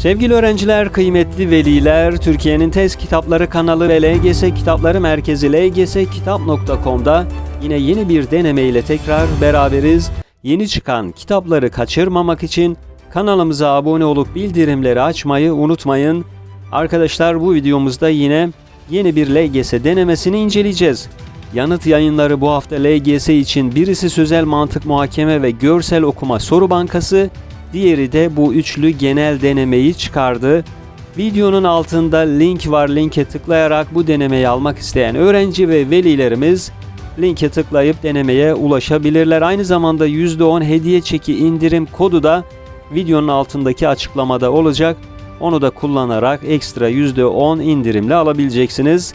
Sevgili öğrenciler, kıymetli veliler, Türkiye'nin Tez Kitapları kanalı ve LGS Kitapları Merkezi lgskitap.com'da yine yeni bir deneme ile tekrar beraberiz. Yeni çıkan kitapları kaçırmamak için kanalımıza abone olup bildirimleri açmayı unutmayın. Arkadaşlar bu videomuzda yine yeni bir LGS denemesini inceleyeceğiz. Yanıt yayınları bu hafta LGS için birisi sözel mantık muhakeme ve görsel okuma soru bankası, diğeri de bu üçlü genel denemeyi çıkardı. Videonun altında link var. Linke tıklayarak bu denemeyi almak isteyen öğrenci ve velilerimiz linke tıklayıp denemeye ulaşabilirler. Aynı zamanda %10 hediye çeki indirim kodu da videonun altındaki açıklamada olacak. Onu da kullanarak ekstra %10 indirimle alabileceksiniz.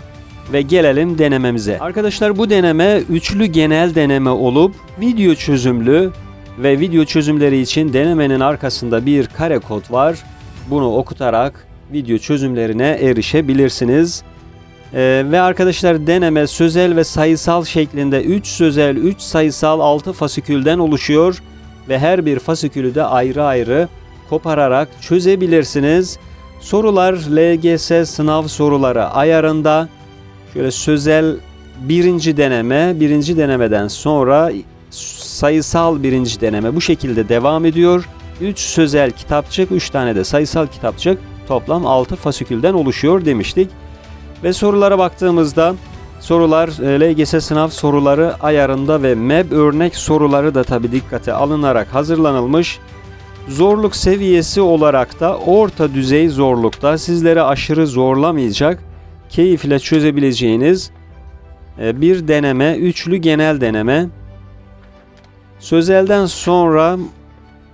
Ve gelelim denememize. Arkadaşlar bu deneme üçlü genel deneme olup video çözümlü ve video çözümleri için denemenin arkasında bir kare kod var. Bunu okutarak video çözümlerine erişebilirsiniz. Ee, ve arkadaşlar deneme sözel ve sayısal şeklinde 3 sözel 3 sayısal 6 fasikülden oluşuyor ve her bir fasikülü de ayrı ayrı kopararak çözebilirsiniz. Sorular LGS sınav soruları ayarında şöyle sözel birinci deneme, birinci denemeden sonra sayısal birinci deneme bu şekilde devam ediyor. 3 sözel kitapçık, 3 tane de sayısal kitapçık toplam 6 fasikülden oluşuyor demiştik. Ve sorulara baktığımızda sorular e, LGS sınav soruları ayarında ve MEB örnek soruları da tabi dikkate alınarak hazırlanılmış. Zorluk seviyesi olarak da orta düzey zorlukta sizleri aşırı zorlamayacak, keyifle çözebileceğiniz e, bir deneme, üçlü genel deneme. Sözelden sonra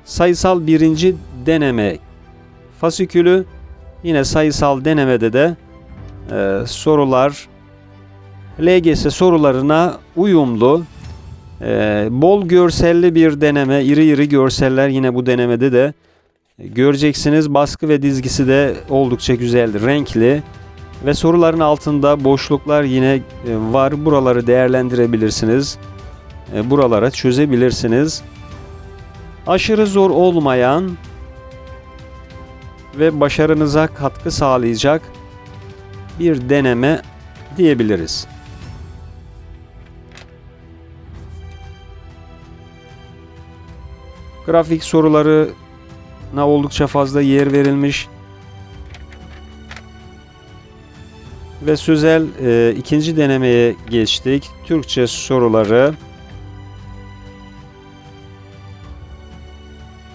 sayısal birinci deneme fasikülü yine sayısal denemede de e, sorular LGS sorularına uyumlu e, bol görselli bir deneme iri iri görseller yine bu denemede de göreceksiniz. Baskı ve dizgisi de oldukça güzeldi renkli ve soruların altında boşluklar yine e, var. Buraları değerlendirebilirsiniz. e, buralara çözebilirsiniz aşırı zor olmayan ve başarınıza katkı sağlayacak bir deneme diyebiliriz. Grafik sorularına oldukça fazla yer verilmiş. Ve sözel e, ikinci denemeye geçtik. Türkçe soruları.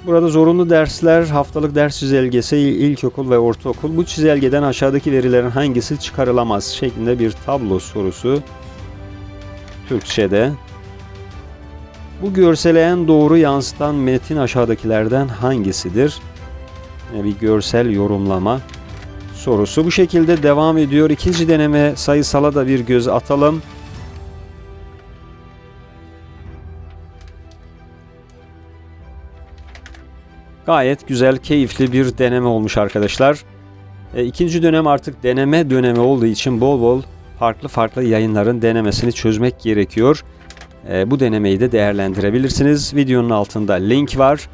Burada zorunlu dersler, haftalık ders çizelgesi, ilkokul ve ortaokul. Bu çizelgeden aşağıdaki verilerin hangisi çıkarılamaz şeklinde bir tablo sorusu. Türkçe'de. Bu görsele en doğru yansıtan metin aşağıdakilerden hangisidir? Yani bir görsel yorumlama sorusu. Bu şekilde devam ediyor. İkinci deneme sayısala da bir göz atalım. Gayet güzel, keyifli bir deneme olmuş arkadaşlar. E, ikinci dönem artık deneme dönemi olduğu için bol bol farklı farklı yayınların denemesini çözmek gerekiyor. E, bu denemeyi de değerlendirebilirsiniz. Videonun altında link var.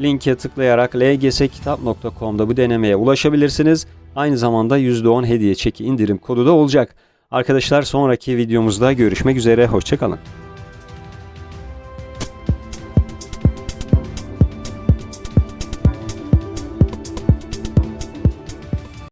Linke tıklayarak lgskitap.com'da bu denemeye ulaşabilirsiniz. Aynı zamanda %10 hediye çeki indirim kodu da olacak. Arkadaşlar sonraki videomuzda görüşmek üzere. Hoşçakalın.